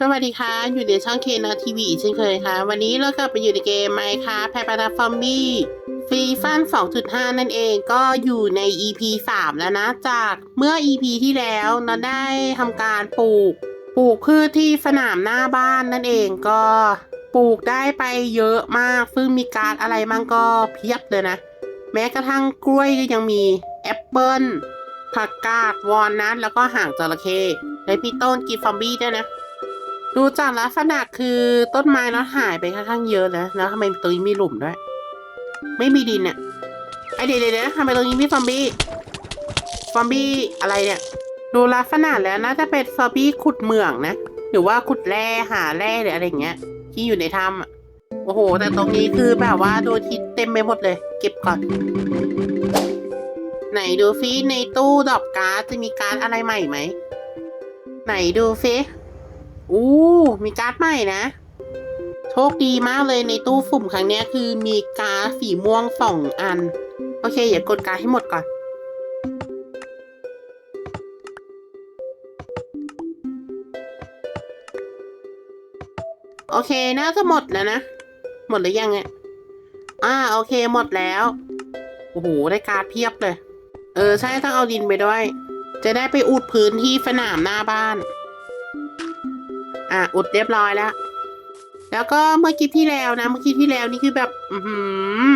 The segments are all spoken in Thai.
สวัสดีค่ะ อยู่ในช่องเคนทีวีอีกเช่นเคยค่ะ วันนี้เรากลับไปอยู่ในเกมไมค์ค่ะแพปาราฟอมบี้ซีซั่น2.5 นั่นเองก็อยู่ใน EP 3 แล้วนะ จากเมื่อ EP ที่แล้วเราได้ทำการปลูก ปลูกพืชที่สนามหน้าบ้านนั่นเองก็ปลูกได้ไปเยอะมาก ซึ่งมีการอะไรมั่งก็เพียบเลยนะ แม้กระทั่งกล้วยก็ยังมีแอปเปิลผักกาดวอลนัทแล้วก็ห่างจระเข้และมีต้นกีฟอมบี้ด้วยนะ ดูจากลักษณะคือต้นไม้แล้วหายไปค่อนข้างเยอะนะแล้วทำไมตรงนี้มีหลุมด้วย ไม่มีดินเนี่ยไอเดี๋ยวเดี๋ยวทำไมตรงนี้มีซอมบี้ซอมบี้อะไรเนี่ย ดูลักษณะแล้วน่าจะเป็นซอมบี้ขุดเหมืองนะหรือว่าขุดแร่หาแร่หรืออะไรอย่างเงี้ย ที่อยู่ในถ้ำอะโอ้โห แต่ตรงนี้คือแบบว่าโดนทิศเต็มไปหมดเลย เก็บก่อน ไหนดูซิในตู้ดอกการ์ดจะมีการ์ดอะไรใหม่ไหม ไหนดูซิ อู้ มีการ์ดใหม่นะ โชคดีมากเลยในตู้สุ่มครั้งนี้คือมีการ์ดสีม่วงสองอัน โอเค อย่ากดการ์ดให้หมดก่อน โอเค น่าจะหมดแล้วนะ หมดหรือยังเนี่ยอ่า โอเค หมดแล้ว โอ้โห ได้การ์ดเพียบเลย เออ ใช่ ต้องเอาดินไปด้วย จะได้ไปอุดพื้นที่สนามหน้าบ้าน อะอุดเรียบร้อยแล้ว แล้วก็เมื่อคลิปที่แล้วนะ เมื่อคลิปที่แล้วนี่คือแบบ อือหือ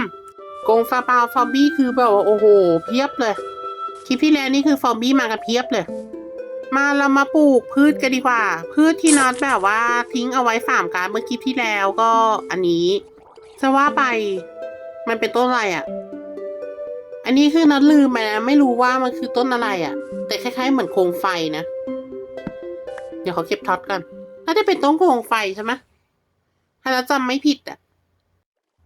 กงฟาเปาฟอมบี้คือแบบว่าโอ้โห เพียบเลย คลิปที่แล้วนี่คือฟอมบี้มากันเพียบเลย มาเรามาปลูกพืชกันดีกว่า พืชที่น็อตแบบว่าทิ้งเอาไว้สามการเมื่อคลิปที่แล้วก็อันนี้ จะว่าไปมันเป็นต้นอะไรอะ่ะ อันนี้คือน็อตลืมไปนะไม่รู้ว่ามันคือต้นอะไรอะ่ะ แต่คล้ายๆเหมือนโคมไฟนะ เดี๋ยวเขาเก็บท็อตกัน น่าจะเป็นต้นโคมไฟใช่ไหมถ้าเราจำไม่ผิดอะ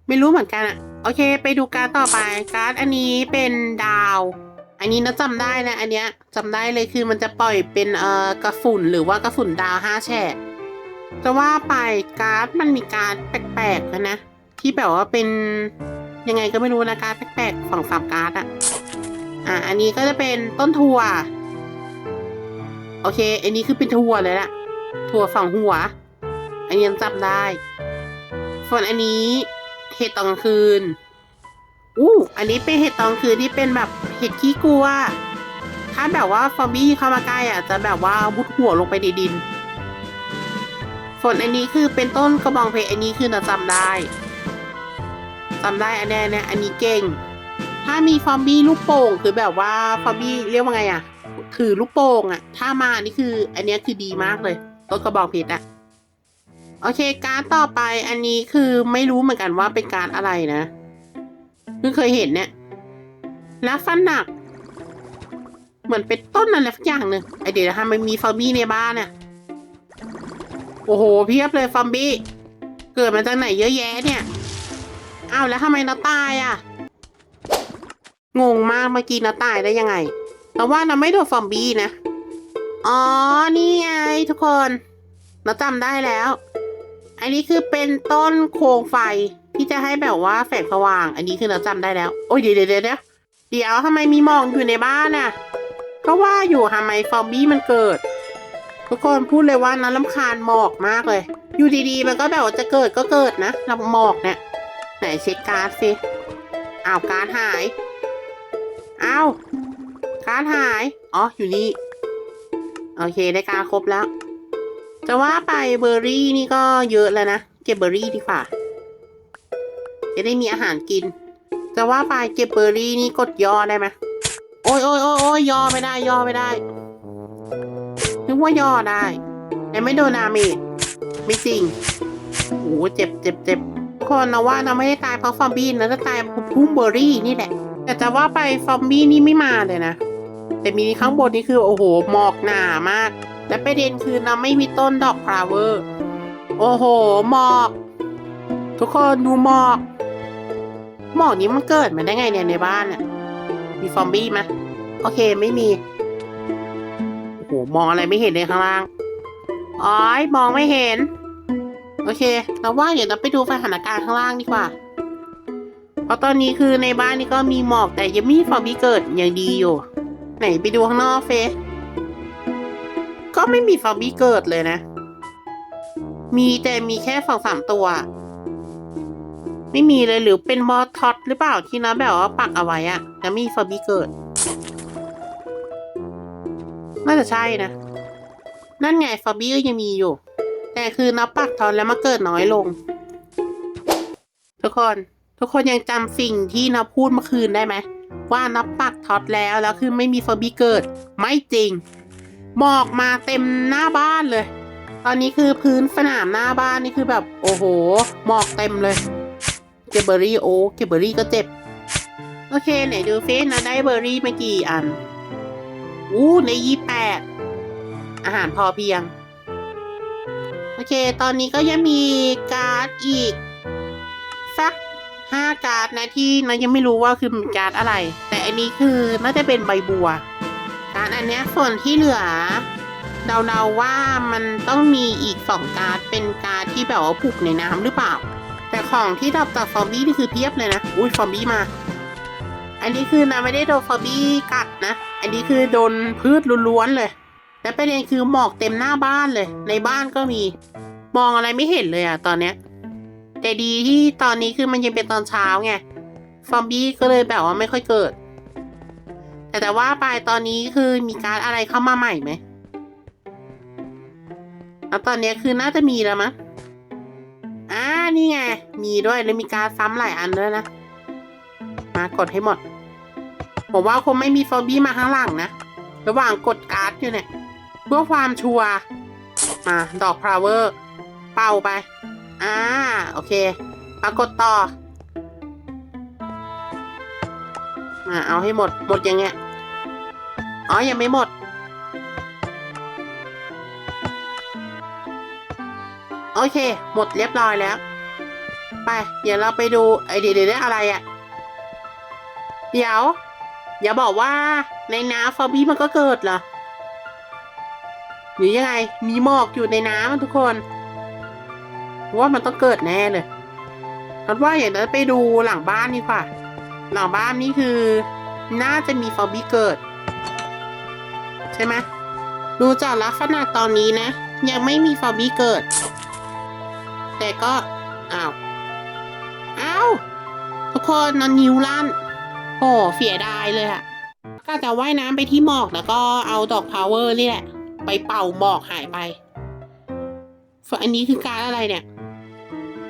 ไม่รู้เหมือนกันอะโอเค ไปดูการ์ดต่อไป การ์ดอันนี้เป็นดาว อันนี้นะจำได้นะ อันเนี้ยจำได้เลยคือมันจะปล่อยเป็นเอ่อกระสุนหรือว่ากระสุนดาวห้าแฉกจะว่าไปการ์ดมันมีการ์ดแปลกๆนะ ที่แบบว่าเป็นยังไงก็ไม่รู้นะการ์ดแปลกๆฝั่งสามการ์ดอะอะอันนี้ก็จะเป็นต้นถั่วโอเค อันนี้คือเป็นถั่วเลยละ ถั่วสองหัว อันนี้ยังจำได้ ส่วนอันนี้เห็ดตอนกลางคืนอู้อันนี้เป็นเห็ดตอนกลางคืนที่เป็นแบบเห็ดขี้กลัว ถ้าแบบว่าฟอมบี้เข้ามาใกล้อะจะแบบว่าบุดหัวลงไปในดิน ส่วนอันนี้คือเป็นต้นกระบองเพชรอันนี้คือเราจำได้จำได้อันเนี้ยเนี่ยอันนี้เก่ง ถ้ามีฟอมบี้ลูกโป่งคือแบบว่าฟอมบี้เรียกว่าไงอะถือลูกโป่งอะ ถ้ามาอันี่คือ อันนี้คือดีมากเลย ต้นกระบอกเพชรอะโอเค การดต่อไปอันนี้คือไม่รู้เหมือนกันว่าเป็นการดอะไรนะเพิ่งเคยเห็นเนี่ยแล้วฟันหนัก เหมือนเป็นต้นอะไรสักอย่างหนึ่งไอเดี๋ยวนะฮะมันมีฟอมบี้ในบ้านเนี่ยโอ้โหเพียบเลยฟอมบี้เกิดมาจากไหนเยอะแยะเนี่ยอ้าวแล้วทำไมน้าตายอะงงมากเมื่อกี้น้าตายได้ยังไงแต่ว่าเราไม่โดนฟอมบี้นะ อ๋อ นี่ไงทุกคน เราจำได้แล้ว อันนี้คือเป็นต้นโคมไฟที่จะให้แบบว่าแสงสว่าง อันนี้คือเราจำได้แล้ว โอ้ยเดี๋ยวเดี๋ยวเดี๋ยวเดี๋ยวทำไมมีหมอกอยู่ในบ้านน่ะ ก็ว่าอยู่ทำไมฟอมบี้มันเกิด ทุกคนพูดเลยว่านั้นลำคาญหมอกมากเลย อยู่ดีๆ มันก็แบบว่าจะเกิดก็เกิดนะลำหมอกเนี่ย ไหนเช็คการ์ดสิอ้าวการ์ดหายอ้าวการ์ดหาย อ๋อ อยู่นี่ โอเคได้การครบแล้ว จะว่าไปเบอร์รี่นี่ก็เยอะแล้วนะ เก็บเบอร์รี่ดีกว่า จะได้มีอาหารกิน จะว่าไปเก็บเบอร์รี่นี่กดย่อได้ไหมโอ้ยโอ้ยโอ้ยโอ้ยย่อไม่ได้ย่อไม่ได้ นึกว่าย่อได้แต่ไม่โดนนามจไม่จริงโอ้เจ็บเจ็บเจ็บทุกคนนะว่าเราไม่ได้ตายเพราะฟอมบี้นะจะตายเพราะพุ่มเบอร์รี่นี่แหละ แต่จะว่าไปฟอมบี้นี่ไม่มาเลยนะ แต่มีข้างบนนี่คือโอ้โหหมอกหนามาก และประเด็นคือเราไม่มีต้นดอกฟลาเวอร์ โอ้โหหมอก ทุกคนดูหมอก หมอกนี้มันเกิดมาได้ไงเนี่ยในบ้านเนี่ยมีฟอมบี้ไหมโอเคไม่มีโอ้โหมองอะไรไม่เห็นเลยข้างล่างอ๋อยมองไม่เห็น โอเคเราว่าเดี๋ยวเราไปดูสถานการณ์ข้างล่างดีกว่าเพราะตอนนี้คือในบ้านนี่ก็มีหมอกแต่ยังไม่มีฟอมบี้เกิดยังดีอยู่ ไหนไปดูข้างนอกเฟซก็ไม่มีฟอมบี้เกิดเลยนะ มีแต่มีแค่สองสามตัว ไม่มีเลยหรือเป็นมอท็อตหรือเปล่าที่นะแบบว่าปักเอาไว้อะแล้วมีฟอร์บี้เกิด น่าจะใช่นะ นั่นไงฟอร์บี้ก็ยังมีอยู่ แต่คือนับปักทอนแล้วมาเกิดน้อยลง ทุกคน ทุกคนยังจำสิ่งที่นับพูดเมื่อคืนได้ไหม ว่านับปักท็อตแล้วแล้วคือไม่มีฟอร์บี้เกิด ไม่จริง หมอกมาเต็มหน้าบ้านเลย ตอนนี้คือพื้นสนามหน้าบ้านนี่คือแบบโอ้โห หมอกเต็มเลยเกเบอร์รี่โอ้เกเบอร์รี่ก็เจ็บ โอเคไหนดูเฟซนะได้เบอร์รี่มากี่อันอู้ในยี่แปดอาหารพอเพียง โอเค ตอนนี้ก็ยังมีการ์ดอีก สัก ห้าการ์ดนะที่เรายังไม่รู้ว่าคือมันการ์ดอะไร แต่อันนี้คือน่าจะเป็นใบบัว การ์ดอันนี้ส่วนที่เหลือเดาๆว่ามันต้องมีอีกสองการ์ดเป็นการ์ดที่แบบว่าผูกในน้ำหรือเปล่า แต่ของที่ดับจากฟอมบี้นี่คือเพียบเลยนะ อุ้ยฟอมบี้มา อันนี้คือนะไม่ได้โดนฟอมบี้กัดนะ อันนี้คือโดนพืชล้วนๆเลย และประเด็นคือหมอกเต็มหน้าบ้านเลย ในบ้านก็มี มองอะไรไม่เห็นเลยอะตอนเนี้ย แต่ดีที่ตอนนี้คือมันยังเป็นตอนเช้าไงฟอมบี้ก็เลยแบบว่าไม่ค่อยเกิด แต่แต่ว่าไปตอนนี้คือมีการอะไรเข้ามาใหม่ไหมแล้วตอนนี้คือน่าจะมีแล้วมั้งอ่านี่ไง มีด้วยแล้วมีการซ้ำหลายอันด้วยนะ มากดให้หมด ผมว่าคงไม่มีฟอร์บี้มาข้างหลังนะ ระหว่างกดการ์ดอยู่เนี่ย เพื่อความชัวร์มาดอกพราวเวอร์ เป่าไป อ่า โอเคมากดต่อมาเอาให้หมด หมดยังไงอ๋อ ยังไม่หมด โอเค หมดเรียบร้อยแล้ว ไป เดี๋ยวเราไปดู ไอเดี๋ยวเดี๋ยวอะไรอะ่ะ เดี๋ยว อย่าบอกว่าในน้ำฟอร์บี้มันก็เกิดเหรอหรือยังไง มีหมอกอยู่ในน้ำทุกคน ว่ามันต้องเกิดแน่เลยคันว่าอย่างนั้นไปดูหลังบ้านดีกว่า หลังบ้านนี่คือ น่าจะมีฟอร์บี้เกิด ใช่ไหมดูจากลักษณะตอนนี้นะ ยังไม่มีฟอร์บี้เกิด แต่ก็อ้าวอ้าวทุกคนนอนนิวลั่นโอ้เสียดายเลยอะก็จะว่ายน้ำไปที่หมอกแล้วก็เอาดอกพาวเวอร์นี่แหละ ไปเป่าหมอกหายไปส่วนอันนี้คือการอะไรเนี่ย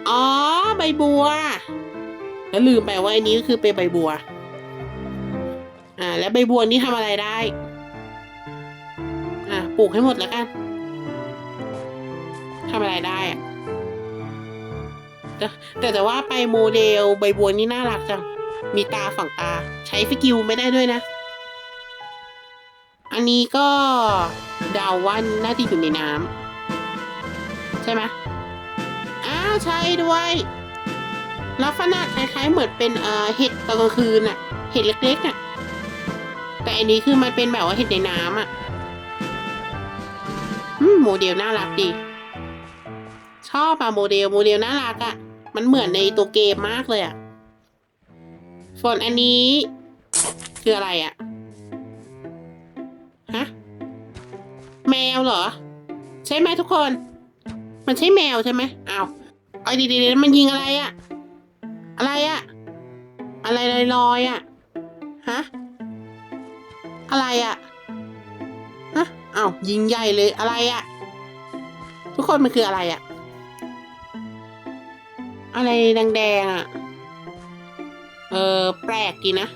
อ๋อ ใบบัว แล้วลืมไปว่าอันนี้ก็คือเป็นใบบัว อ่า แล้วใบบัวนี่ทำอะไรได้ อ่าปลูกให้หมดแล้วกันทำอะไรได้อะแต่แต่ว่าไปโมเดลใบบัวนี่น่ารักจัง มีตาฝั่งตา ใช้ฟิกิวไม่ได้ด้วยนะ อันนี้ก็เดาว่าน่าจะอยู่ในน้ำใช่ไหมาวใช่ด้วยลักษณะคล้ายๆเหมือนเป็นเอ่อเห็ดตอนกลางคืนอะเห็ดเล็กๆอะแต่อันนี้คือมันเป็นแบบว่าเห็ดในน้ำอะอืมโมเดลน่ารักดี ชอบอะโมเดลโมเดลน่ารักอะมันเหมือนในตัวเกมมากเลยอะส่วนอันนี้ คืออะไรอะฮะแมวเหรอ ใช่ไหมทุกคน มันใช่แมวใช่ไหมอ้าว ไอ้ดีๆมันยิงอะไรอะอะไรอะอะไรลอยๆอะฮะอะไรอะฮะอ้าวยิงใหญ่เลยอะไรอะทุกคนมันคืออะไรอะอะไรแดงๆอะเออแปลกดีนะ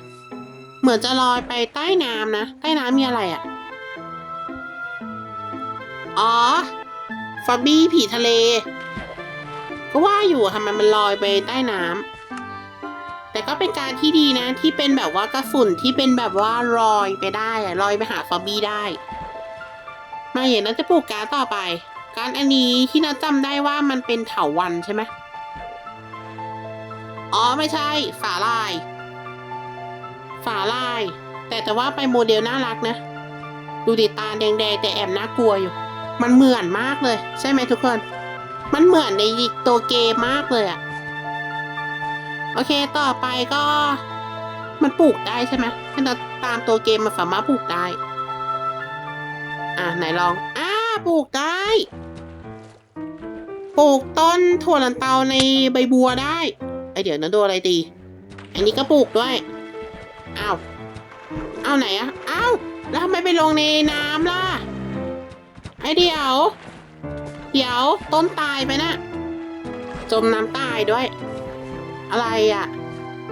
เหมือนจะลอยไปใต้น้ำนะ ใต้น้ำมีอะไรอะอ๋อฟอบบี้ผีทะเล ก็ว่าอยู่ทำไมมันลอยไปใต้น้ำแต่ก็เป็นการที่ดีนะที่เป็นแบบว่ากระสุนที่เป็นแบบว่าลอยไปได้อะลอยไปหาฟอบบี้ได้ มาอย่างนั้นจะปลูกการต่อไป การอันนี้ที่นัดจำได้ว่ามันเป็นเถาวันใช่ไหมอ๋อไม่ใช่ ฝาลาย ฝาลาย แต่แต่ว่าไปโมเดลน่ารักนะ ดูดิตาแดงๆแต่แอบน่ากลัวอยู่ มันเหมือนมากเลย ใช่ไหมทุกคน มันเหมือนในตัวเกมมากเลยอะโอเคต่อไปก็ มันปลูกได้ใช่ไหมถ้าเราตามตัวเกมมันสามารถปลูกได้ อะไหนลองอ่าปลูกได้ ปลูกต้นถั่วลันเตาในใบบัวได้ไอเดี๋ยวนะดูอะไรดี อันนี้ก็ปลูกด้วย อ้าว เอาไหนอะอ้าว แล้วทำไมไปลงในน้ำล่ะ ไอเดี๋ยว เดี๋ยวต้นตายไปนะจมน้ำตายด้วย อะไรอะ่ะ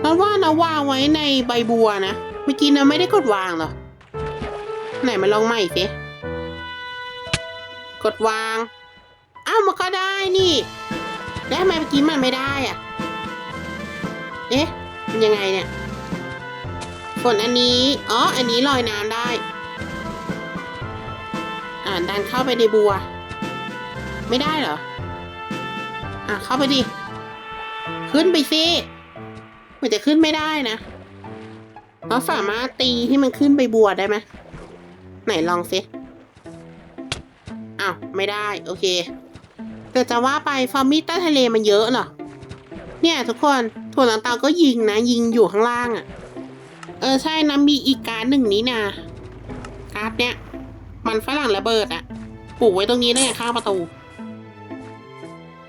นันว่านะวางไว้ในใบบัวนะเมื่อกี้นะไม่ได้กดวางหรอ ไหนมาลองใหม่สิกดวางอ้าวมันก็ได้นี่ แล้วทำไมเมื่อกี้มันไม่ได้อะ เอ๊ะมันยังไงเนี่ยฝนอันนี้อ๋ออันนี้ลอยน้ำได้ อ่าดันเข้าไปในบัว ไม่ได้เหรอ อะเข้าไปดิ ขึ้นไปสิมันจะขึ้นไม่ได้นะเราสามารถตีให้มันขึ้นไปบัวได้ไหมไหนลองสิอ้าวไม่ได้ โอเค แต่จะว่าไปฟอร์มี่ใต้ทะเลมันเยอะเหรอ เนี่ยทุกคนถั่วลันเตาก็ยิงนะ ยิงอยู่ข้างล่างอะ่ะ เออใช่นะมีอีกการดหนึ่งนี้นะการ์ดเนี่ยมันฝรั่งระเบิดอะปลูกไว้ตรงนี้ได้ไงข้างประตู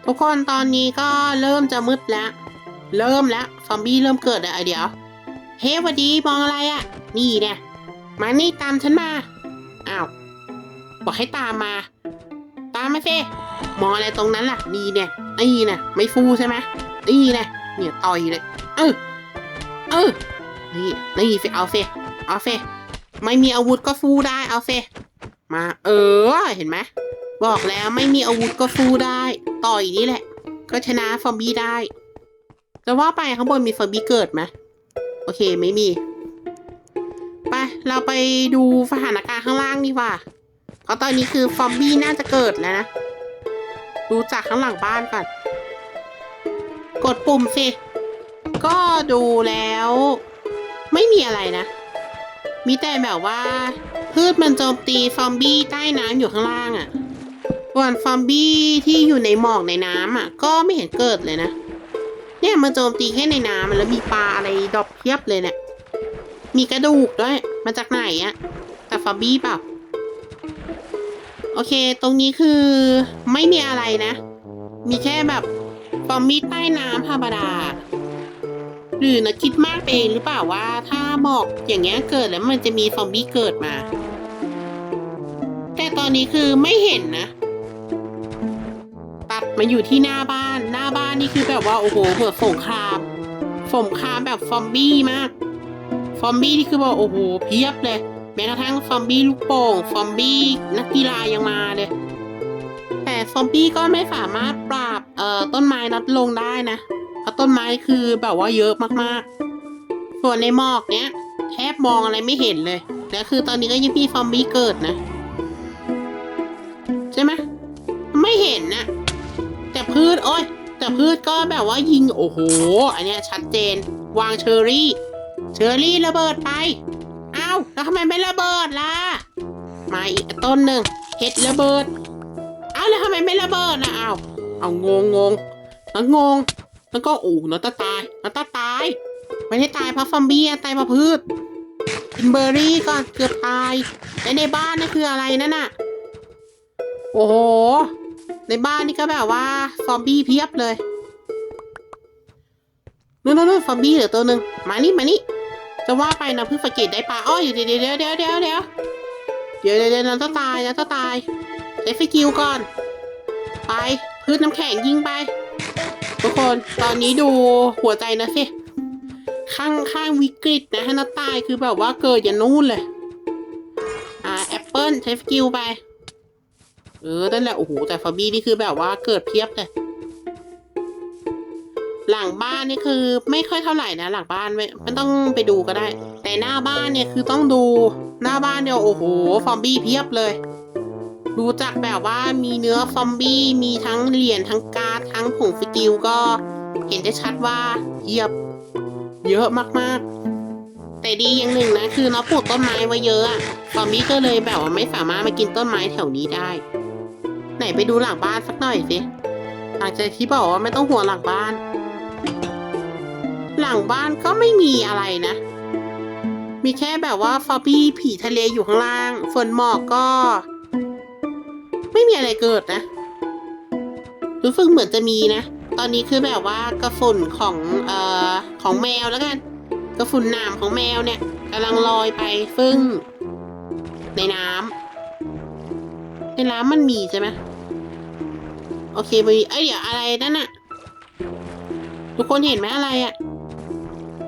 ทุกคนตอนนี้ก็เริ่มจะมืดแล้ว เริ่มแล้วซอมบี้เริ่มเกิดอะเดี๋ยว เฮ้หวัดดีมองอะไรอะนี่เนี่ยมานี่ตามฉันมา อ้าว บอกให้ตามมา ตามมาสิมองอะไรตรงนั้นล่ะ นี่เนี่ยนี่เนี่ยไม่ฟูใช่ไหมนี่เนี่ยเนี่ยต่อยเลย เออเออนี่นี่สิเอาสิเอาสิไม่มีอาวุธก็สู้ได้เอาสิมา เออ เห็นไหม บอกแล้วไม่มีอาวุธก็สู้ได้ ต่อยนี่แหละ ก็ชนะซอมบี้ได้ จะว่าไปข้างบนมีซอมบี้เกิดไหมโอเคไม่มี ไป เราไปดูสถานการณ์ข้างล่างดีกว่า เพราะตอนนี้คือซอมบี้น่าจะเกิดแล้วนะ ดูจากข้างหลังบ้านก่อน กดปุ่มสิ ก็ดูแล้ว ไม่มีอะไรนะ มีแต่แบบว่า พืชมันโจมตีซอมบี้ใต้น้ำอยู่ข้างล่างอะ่ะ ส่วนซอมบี้ที่อยู่ในหมอกในน้ำอะ ก็ไม่เห็นเกิดเลยนะ เนี่ยมันโจมตีแค่ในน้ำแล้วมีปลาอะไรดอปเพียบเลยเนี่ย มีกระดูกด้วย มาจากไหนอะแต่ซอมบี้เปล่าโอเค ตรงนี้คือไม่มีอะไรนะ มีแค่แบบซอมบี้ใต้น้ำธรรมดา หรือนะคิดมากไปเองหรือเปล่าว่าถ้าหมอกอย่างเงี้ยเกิดแล้วมันจะมีซอมบี้เกิดมา แต่ตอนนี้คือไม่เห็นนะ มาอยู่ที่หน้าบ้าน หน้าบ้านนี่คือแบบว่าโอ้โหเหมือนสงครามสงครามแบบซอมบี้มากซอมบี้ที่คือบอกโอ้โหเพียบเลย แม้กระทั่งซอมบี้ลูกโป่งซอมบี้นักกีฬายังมาเลย แต่ซอมบี้ก็ไม่สามารถปราบเอ่อต้นไม้ลดลงได้นะเพราะต้นไม้คือแบบว่าเยอะมากๆ ส่วนในหมอกเนี้ยแทบมองอะไรไม่เห็นเลยแล้วคือตอนนี้ก็ยังมีซอมบี้เกิดนะ ใช่ไหมไม่เห็นนะ แต่พืชโอ้ยแต่พืชก็แบบว่ายิงโอ้โห อันเนี้ยชัดเจน วางเชอรี่ เชอรี่ระเบิดไปอ้าวแล้วทำไมไม่ระเบิดล่ะมาอีกต้นหนึ่งเห็ดระเบิดอ้าวแล้วทำไมไม่ระเบิดล่ะอ้าวเอางงงงแล้วงงแล้วก็โอ้น้องตาตายน้องตาตายไม่ได้ตายเพราะซอมบี้ตายเพราะพืชกินเบอร์รี่ก่อนเกือบตายแล้วในบ้านนั่นคืออะไรนั่นน่ะโอ้โห ในบ้านนี่ก็แบบว่า ซอมบี้เพียบเลยนู่นนู่นซอมบี้เหลือตัวหนึ่งมานี่มานี่จะว่าไปนะเพิ่งสังเกตได้ปลาอ้อยเดี๋ยวเดี๋ยวเดี๋ยวเดี๋ยวเดี๋ยวเดี๋ยวเดี๋ยวเดี๋ยวเราต้องตายเราต้องตายใช้สกิลก่อน ไปพืชน้ำแข็งยิงไป ทุกคนตอนนี้ดูหัวใจนะสิข้างข้างวิกฤตนะฮะนาตายคือแบบว่าเกิดอย่างนู่นเลย อ่าแอปเปิลใช้สกิลไป เออนั่นแหละโอ้โหแต่ฟาบี้นี่คือแบบว่าเกิดเพียบเลยหลังบ้านนี่คือไม่ค่อยเท่าไหร่นะหลังบ้านไม่ไม่ต้องไปดูก็ได้ แต่หน้าบ้านเนี่ยคือต้องดูหน้าบ้านเนี่ยโอ้โหฟอมบี้เพียบเลย ดูจากแบบว่ามีเนื้อฟอมบี้มีทั้งเหรียญทั้งการ์ดทั้งผงสกิลก็เห็นได้ชัดว่าเพียบเยอะมากๆ แต่ดีอย่างหนึ่งนะคือเราปลูกต้นไม้ไว้เยอะอะฟอมบี้ก็เลยแบบว่าไม่สามารถมากินต้นไม้แถวนี้ได้ ไหนไปดูหลังบ้านสักหน่อยสิหลังจากที่บอกว่าไม่ต้องห่วงหลังบ้าน หลังบ้านก็ไม่มีอะไรนะ มีแค่แบบว่าฟอบี้ผีทะเลอยู่ข้างล่างฝนหมอกก็ ไม่มีอะไรเกิดนะดรู้สึกเหมือนจะมีนะ ตอนนี้คือแบบว่ากระฝุ่นของเอ่อของแมวแล้วกัน กระฝุ่นหนามของแมวเนี่ยกำลังลอยไปฟึ่งในน้ำ ในน้ำมันมีใช่ไหมโอเคมีเอ้ยเดี๋ยวอะไรนั่นน่ะทุกคนเห็นไหมอะไรอะ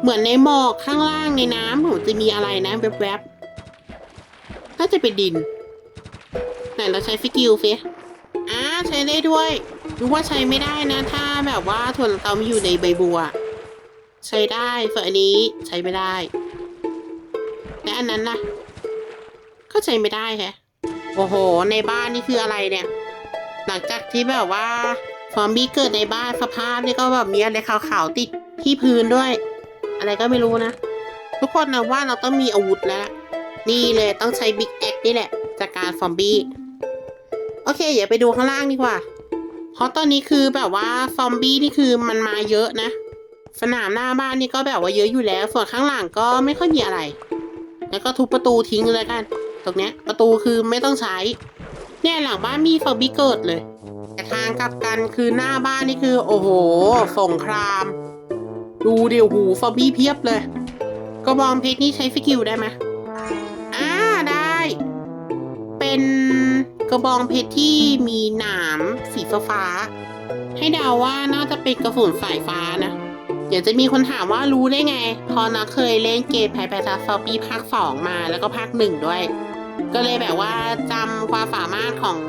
เหมือนในหมอกข้างล่างในน้ำผมจะมีอะไรนะแวบๆน่าจะเป็นดินไหนเราใช้ฟิกิลฟิอ่าใช้ได้ด้วยรู้ว่าใช้ไม่ได้นะ ถ้าแบบว่าถั่วลันเตาไม่อยู่ในใบบัว ใช้ได้ส่วนอันนี้ใช้ไม่ได้ และอันนั้นล่ะ ก็ใช้ไม่ได้แฮะ โอ้โห ในบ้านนี่คืออะไรเนี่ย หลังจากที่แบบว่าซอมบี้เกิดในบ้านสภาพนี่ก็แบบมีอะไรขาวๆติดที่พื้นด้วย อะไรก็ไม่รู้นะ ทุกคนนะว่าเราต้องมีอาวุธแล้ว นี่เลยต้องใช้บิ๊กแอคนี่แหละจากการซอมบี้โอเคอย่าไปดูข้างล่างดีกว่า เพราะตอนนี้คือแบบว่าซอมบี้นี่คือมันมาเยอะนะ สนามหน้าบ้านนี่ก็แบบว่าเยอะอยู่แล้ว ส่วนข้างหลังก็ไม่ค่อยมีอะไร แล้วก็ทุบประตูทิ้งเลยกัน ตรงเนี้ย ประตูคือไม่ต้องใช้ เนี่ยหลังบ้านมีซอมบี้เกิดเลย แต่ทางกลับกันคือหน้าบ้านนี่คือ โอ้โหสงคราม ดูเดี๋ยวหูซอมบี้เพียบเลยกระบองเพชรนี่ใช้สกิลได้ไหมอ่าได้ เป็นกระบองเพชรที่มีหนามสีฟ้าให้เดาว่าน่าจะเป็นกระสุนสายฟ้านะเดี๋ยวจะมีคนถามว่ารู้ได้ไง พอนะเคยเล่นเกมแพ p แพทัสซอปีภาคสองมาแล้วก็ภาคหนึ่งด้วย ก็เลยแบบว่าจำความสามารถของ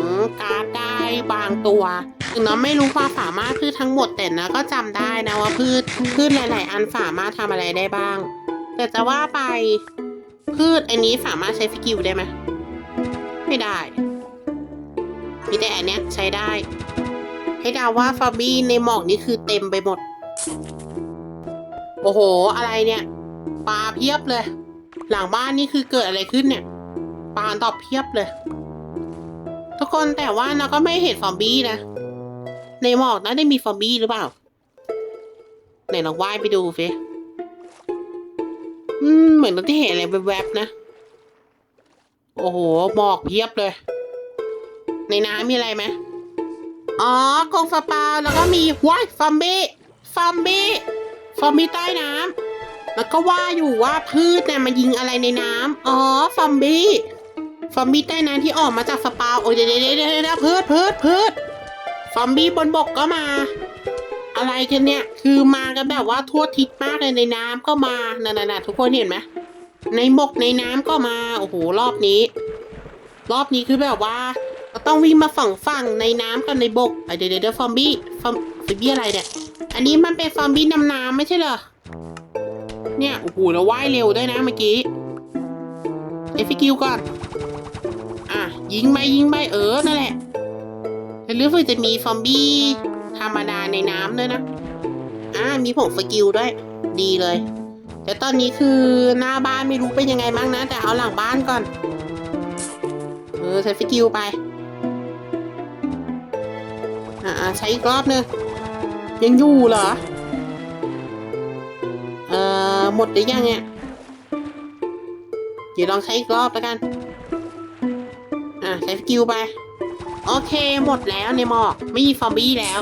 การ์ดได้บางตัวถึงน้องไม่รู้ความสามารถพืชทั้งหมดแต่นะ ก็จำได้นะว่าพืชพืชหลาย ๆ อันสามารถทำอะไรได้บ้าง แต่จะว่าไปพืชอันนี้สามารถใช้สกิลได้ไหมไม่ได้มีแต่อันเนี้ยใช้ได้ ให้ดาว่าฟาบี้ในหมอกนี่คือเต็มไปหมด โอ้โห อะไรเนี่ยปลาเพียบเลย หลังบ้านนี่คือเกิดอะไรขึ้นเนี่ย ปลาตอบเพียบเลย ทุกคนแต่ว่าเราก็ไม่เห็นฟอมบี้นะ ในหมอกน่าได้มีฟอมบี้หรือเปล่า ไหนลองว่ายไปดูฟิอืมเหมือนเราที่เห็นอะไรแวบๆนะ โอ้โหหมอกเพียบเลย ในน้ำมีอะไรไหมอ๋อกรงสปาแล้วก็มีว้ายฟอมบี้ฟอมบี้ฟอมบี้ใต้น้ำแล้วก็ว่าอยู่ว่าพืชเนี่ยมายิงอะไรในน้ำอ๋อฟอมบี้ ฟอมบี้ใต้น้ำที่ออกมาจากสปาโอ้ยเดี๋ยวเดี๋ยวเดี๋ยวเดี๋ยวพืชพืชพืชฟอมบี้บนบกก็มา อะไรกันเนี่ย คือมากันแบบว่าทั่วทิศมากเลยในน้ำก็มาน่นน่ะทุกคนเห็นไหมในบกในน้ำก็มาโอ้โหรอบนี้ รอบนี้คือแบบว่าเราต้องวิ่งมาฝั่งฝั่งในน้ำกับในบกอะเดี๋ยวเดี๋ยวเดี๋ยวฟอมบี้ฟอมฟอมบี้อะไรเนี่ย อันนี้มันเป็นฟอมบี้นำน้ำไม่ใช่เหรอเนี่ยโอ้โหเราว่ายเร็วด้วยนะเมื่อกี้เอฟคิวก่อน อะ ยิงไปยิงไปเออนั่นแหละแต่รู้สึกจะมีฟอมบี้ธรรมดาในน้ำด้วยนะ อ่ามีผงสกิลด้วย ดีเลย แต่ตอนนี้คือหน้าบ้านไม่รู้เป็นยังไงบ้างนะ แต่เอาหลังบ้านก่อน เออใช้สกิลไป อ่าใช้อีกรอบหนึงยังอยู่เหรอ เอ่อหมดหรือยังเนี่ยเดี๋ยวลองใช้อีกรอบแล้วกัน อ่าใช้สกิลไป โอเคหมดแล้วในหมอกไม่มีฟอมบี้แล้ว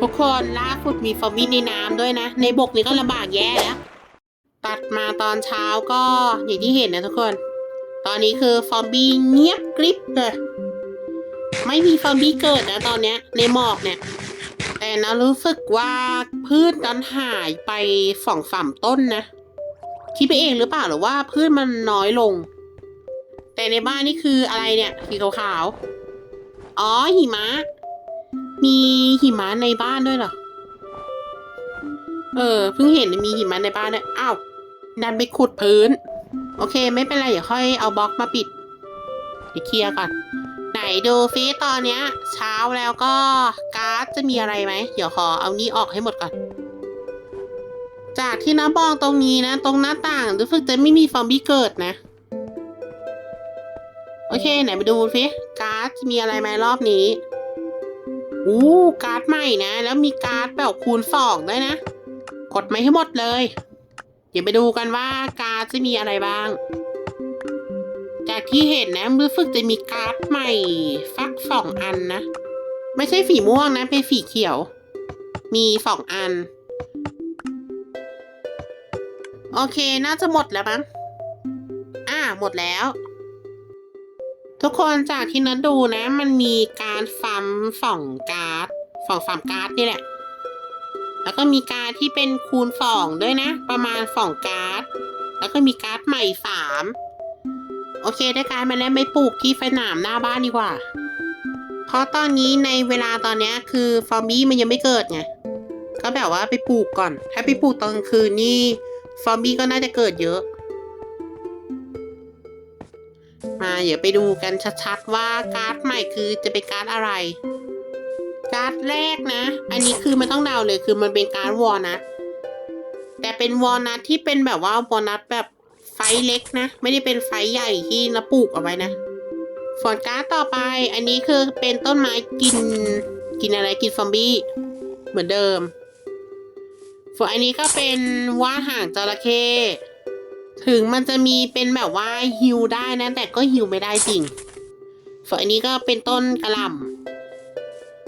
ทุกคนล่าสุดมีฟอมบี้ในน้ำด้วยนะ ในบกนี่ก็ลำบากแย่แล้ว ตัดมาตอนเช้าก็อย่างที่เห็นนะทุกคน ตอนนี้คือฟอมบี้เงียบกริบเลยไม่มีฟอมบี้เกิดนะตอนเนี้ย ในหมอกเนี่ย แต่นะรู้สึกว่าพืชนั้นหายไปสองสามต้นนะคิดไปเองหรือเปล่าหรือว่าพืชมันน้อยลง แต่ในบ้านนี่คืออะไรเนี่ยสีขาวๆอ๋อหิมะ มีหิมะในบ้านด้วยเหรอ เออเพิ่งเห็นมีหิมะในบ้านด้วยอ้าวดันไปขุดพื้น โอเค ไม่เป็นไรเดี๋ยวค่อยเอาบล็อกมาปิดเดี๋ยวเคลียร์ก่อน ไหนดูฟิตอนเนี้ย เช้าแล้วก็การ์ดจะมีอะไรไหมเดี๋ยวขอเอานี้ออกให้หมดก่อน จากที่น้ำบองตรงนี้นะ ตรงหน้าต่างรู้สึกจะไม่มีฟอมบี้เกิดนะ โอเค ไหนไปดูฟิการ์ดมีอะไรไหมรอบนี้อู้การ์ดใหม่นะ แล้วมีการ์ดแบบคูณสองด้วยนะ กดไม่ให้หมดเลย เดี๋ยวไปดูกันว่าการ์ดจะมีอะไรบ้าง จากที่เห็นนะรู้สึกจะมีการ์ดใหม่ฟักสองอันนะ ไม่ใช่ฝีม่วงนะ เป็นฝีเขียว มีสองอัน โอเค น่าจะหมดแล้วมั้ง อ่า หมดแล้ว ทุกคนจากที่นัดดูนะ มันมีการฟัมส่องการ์ดส่องฟาร์มการ์ดนี่แหละ แล้วก็มีการ์ดที่เป็นคูณสองด้วยนะ ประมาณสองการ์ด แล้วก็มีการ์ดใหม่สามโอเคได้การ์ดมาแล้วไม่ปลูกที่สนามหน้าบ้านดีกว่า เพราะตอนนี้ในเวลาตอนนี้คือฟอร์บี้มันยังไม่เกิดไง ก็แบบว่าไปปลูกก่อน ถ้าไปปลูกตอนคืนนี่ฟอร์บี้ก็น่าจะเกิดเยอะ มาเดี๋ยวไปดูกันชัดๆว่าการ์ดใหม่คือจะเป็นการ์ดอะไร การ์ดแรกนะ อันนี้คือไมันต้องเดาเลยคือมันเป็นการ์ดวอลนัทแต่เป็นวอลนัทที่เป็นแบบว่าวอลนัทแบบไฟเล็กนะ ไม่ได้เป็นไฟใหญ่ที่เราปลูกเอาไว้นะส่วนการ์ดต่อไป อันนี้คือเป็นต้นไม้กิน กินอะไรกินซอมบี้เหมือนเดิมส่วนอันนี้ก็เป็นว่าห่างจระเข้ ถึงมันจะมีเป็นแบบว่าฮิวได้นะ แต่ก็ฮิวไม่ได้จริง ส่วนอันนี้ก็เป็นต้นกระล่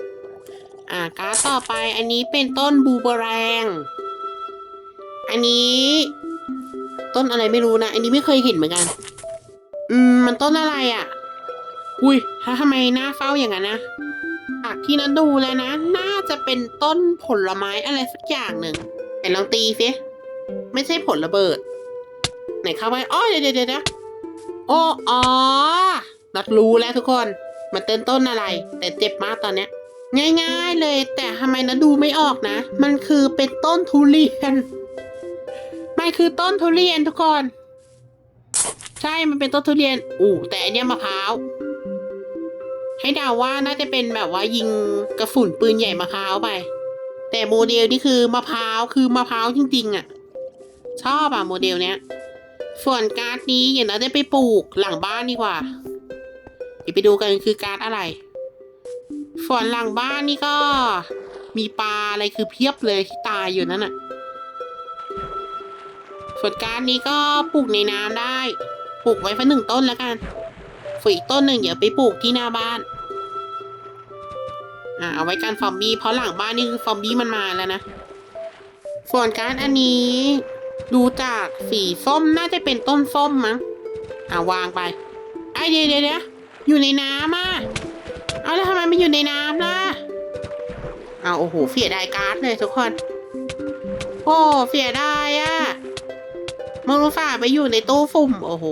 ำอ่าการ์ดต่อไปอันนี้เป็นต้นบูเบแรง อันนี้ ต้นอะไรไม่รู้นะ อันนี้ไม่เคยเห็นเหมือนกัน อืม มันต้นอะไรอะ่ะ อุ้ยถ้าทำไมหน้าเฝ้าอย่างนั้นนะจากที่นั้นดูแล้วนะ น่าจะเป็นต้นผลไม้อะไรสักอย่างหนึ่งแต่ลองตีสิไม่ใช่ผลระเบิด ไหนเข้าไปอ๋อเดี๋ยวเดี๋ยวเดี๋ยวโอ้อ๋อนัดรู้แล้วทุกคน มันเต้นต้นอะไร แต่เจ็บมากตอนเนี้ย ง่าย ๆเลย แต่ทำไมนะดูไม่ออกนะ มันคือเป็นต้นทุเรียนมันคือต้นทุเรียนทุกคน ใช่ มันเป็นต้นทุเรียนอู้แต่อันเนี้ยมะพร้าวให้เดาว่าน่าจะเป็นแบบว่ายิงกระสุนปืนใหญ่มะพร้าวไป แต่โมเดลนี่คือมะพร้าวคือมะพร้าวจริงๆอะ่ะ ชอบอะโมเดลเนี้ย ส่วนการ์ดนี้อย่างนั้นได้ไปปลูกหลังบ้านดีกว่า เดี๋ยวไปดูกันคือการ์ดอะไร ส่วนหลังบ้านนี่ก็ มีปลาอะไรคือเพียบเลยที่ตายอยู่นั่นน่ะ ส่วนการ์ดนี้ก็ปลูกในน้ำได้ ปลูกไว้แค่หนึ่งต้นแล้วกันส่วนอีกต้นหนึ่งเดี๋ยวไปปลูกที่หน้าบ้าน อ่าเอาไว้กันฟอมบี้เพราะหลังบ้านนี่คือฟอมบี้มันมาแล้วนะ ส่วนการ์ดอันนี้ ดูจากสีส้มน่าจะเป็นต้นส้มมั้งอ่าวางไปไอเดี๋ยวเดี๋ยวเดี๋ยวอยู่ในน้ำอะเอาแล้วทำไมไมันอยู่ในน้ำล่ะเอาโอ้โหเสียดายการ์ดเลยทุกคน โอ้เสียดายอะมึงรู้ฝ่าไปอยู่ในตู้ฟุ่ม โอ้โห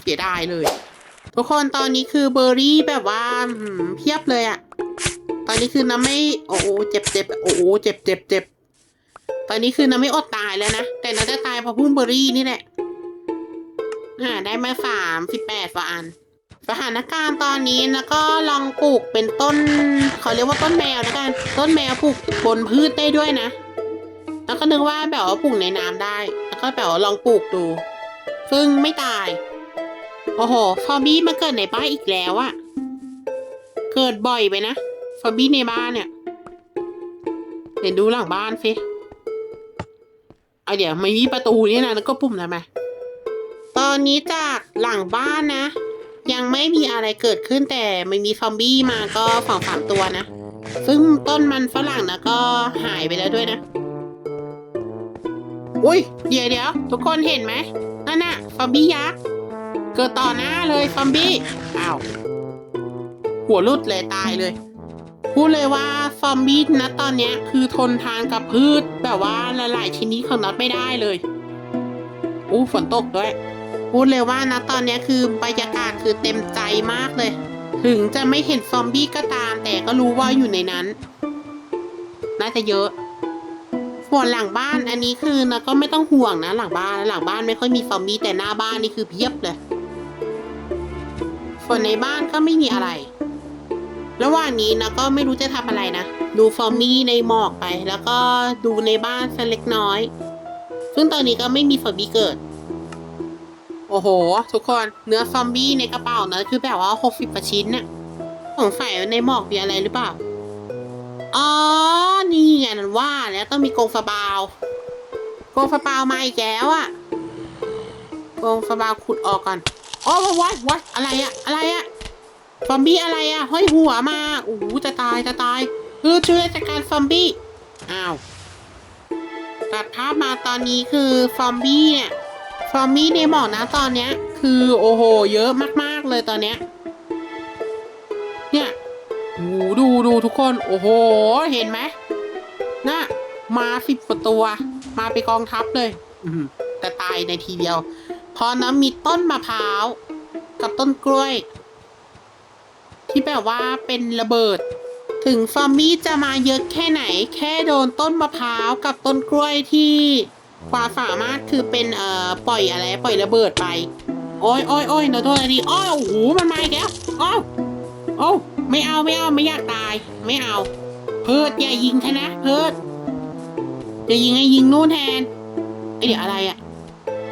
เสียดายเลย ทุกคนตอนนี้คือเบอร์รี่แบบว่าเพียบเลยอะตอนนี้คือน้ำไม่ โอ้โหเจ็บเจ็บโอ้โหเจ็บเจ็บเจ็บ ตอนนี้คือน้ำไม่อดตายแล้วนะ แต่น้าจะตายเพราะพุ่มเบอร์รี่นี่แหละ อ่า ได้มาสามสิบแปดฟอันสถานการณ์ตอนนี้แล้วก็ลองปลูกเป็นต้นเขาเรียกว่าต้นแมวแล้วกัน ต้นแมวปลูกบนพืชได้ด้วยนะ แล้วก็นึกว่าแบบว่าปลูกในน้ำได้ แล้วก็แบบว่าลองปลูกดู ซึ่งไม่ตาย โอ้โห ฟอบี้มาเกิดในบ้านอีกแล้วอะเกิดบ่อยไปนะ ฟอบี้ในบ้านเนี่ย เดี๋ยวดูหลังบ้านสิ เอาเดี๋ยวไม่มีประตูนี่นะแล้วก็ปุ่มทำไมตอนนี้จากหลังบ้านนะ ยังไม่มีอะไรเกิดขึ้นแต่ไม่มีซอมบี้มาก็สองสามตัวนะ ซึ่งต้นมันฝรั่งนะก็หายไปแล้วด้วยนะอุ้ยเดี๋ยวเดี๋ยวทุกคนเห็นไหมนั่นน่ะซอมบี้ยักษ์เกิดต่อหน้าเลยซอมบี้อ้าวหัวรุดเลยตายเลย พูดเลยว่าซอมบี้นะตอนนี้คือทนทานกับพืชแบบว่าหลายๆชนิดของน็อตไม่ได้เลย อู้ฝนตกด้วย พูดเลยว่านะตอนนี้คือบรรยากาศคือเต็มใจมากเลย ถึงจะไม่เห็นซอมบี้ก็ตาม แต่ก็รู้ว่าอยู่ในนั้น น่าจะเยอะส่วนหลังบ้านอันนี้คือนะก็ไม่ต้องห่วงนะ หลังบ้านหลังบ้านไม่ค่อยมีซอมบี้แต่หน้าบ้านนี่คือเพียบเลย ส่วนในบ้านก็ไม่มีอะไร ระหว่างนี้นะก็ไม่รู้จะทำอะไรนะ ดูซอร์มบี้ในหมอกไป แล้วก็ดูในบ้านสักเล็กน้อย ซึ่งตอนนี้ก็ไม่มีซอมบี้เกิด โอ้โห ทุกคนเนื้อซอมบี้ในกระเป๋านะคือแบบว่าหกสิบชิ้นน่ะสงสัยในหมอกมีอะไรหรือเปล่า อ๋อ นี่ไงนั่นว่าแล้วต้องมีกงฟาบาวกงฟาบาวมาอีกแล้วอะกงฟาบาวขุดออกก่อนโอ้วัดวัดอะไรอะอะไรอะ ซอมบี้อะไรอะห้อยหัวมาโอ้โหจะตายจะตายเออช่วยราชการซอมบี้อ้าวตัดภาพมาตอนนี้คือซอมบี้เนี่ยซอมบี้ในหมอกนะตอนเนี้ย คือโอ้โห เยอะมากๆเลยตอนเนี้ย เนี่ยโอ้ดูดูทุกคน โอ้โห เห็นไหมน่ะมาสิบกว่าตัว มาไปกองทัพเลย อืแต่ตายในทีเดียว พอน้ำมีต้นมะพร้าว กับต้นกล้วย ที่แบบว่าเป็นระเบิด ถึงซอมบี้จะมาเยอะแค่ไหน แค่โดนต้นมะพร้าวกับต้นกล้วยที่ความสามารถคือเป็นเอ่อปล่อยอะไรปล่อยระเบิดไป โอ้ยโอ้ยโอ้ยเดี๋ยวโทษอะไรดีอ้อยโอ้โหมันมาอีกแล้วอ้าวโอ้าไม่เอาไม่เอาไม่อยากตาย ไม่เอา เพิร์ดอย่ายิงฉันนะ เพิร์ดจะยิงให้ยิงนู่นแทนไอเดี๋ยวอะไรอะ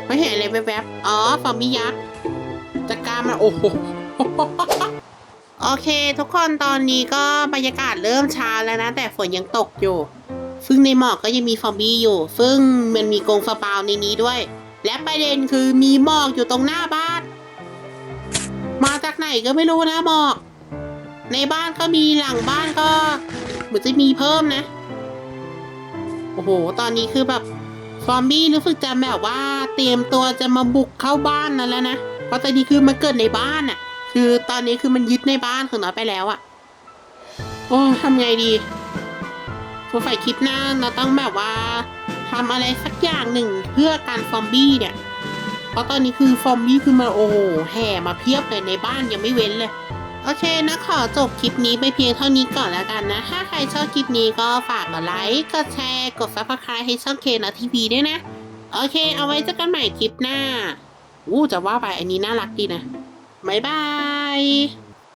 ไม่เห็นอะไรแวบๆอ๋อซอมบี้ยักษ์จัดการมันโอ้โห โอเค ทุกคนตอนนี้ก็บรรยากาศเริ่มช้าแล้วนะ แต่ฝนยังตกอยู่ ซึ่งในหมอกก็ยังมีซอมบี้อยู่ ซึ่งมันมีกรงสปาวในนี้ด้วย และประเด็นคือมีหมอกอยู่ตรงหน้าบ้าน มาจากไหนก็ไม่รู้นะหมอก ในบ้านก็มีหลังบ้านก็เหมือนจะมีเพิ่มนะ โอ้โห ตอนนี้คือแบบซอมบี้รู้สึกจะแบบว่าเตรียมตัวจะมาบุกเข้าบ้านนั่นแล้วนะ เพราะตอนนี้คือมันเกิดในบ้านอะ คือตอนนี้คือมันยึดในบ้านของน้อยไปแล้วอะโอ้ทำไงดีสงสัยคลิปหน้าเราต้องแบบว่าทำอะไรสักอย่างหนึ่งเพื่อการซอมบี้เนี่ย เพราะตอนนี้คือซอมบี้คือมันโอ้แห่มาเพียบเลยในบ้านยังไม่เว้นเลย โอเคนะขอจบคลิปนี้ไปเพียงเท่านี้ก่อนแล้วกันนะ ถ้าใครชอบคลิปนี้ก็ฝากกดไลค์ กดแชร์ กดซับสไครต์ให้ช่องเคนะทีวีด้วยนะ โอเค เอาไว้เจอกันใหม่คลิปหน้าอู้จะว่าไปอันนี้น่ารักดีนะ บ๊ายบาย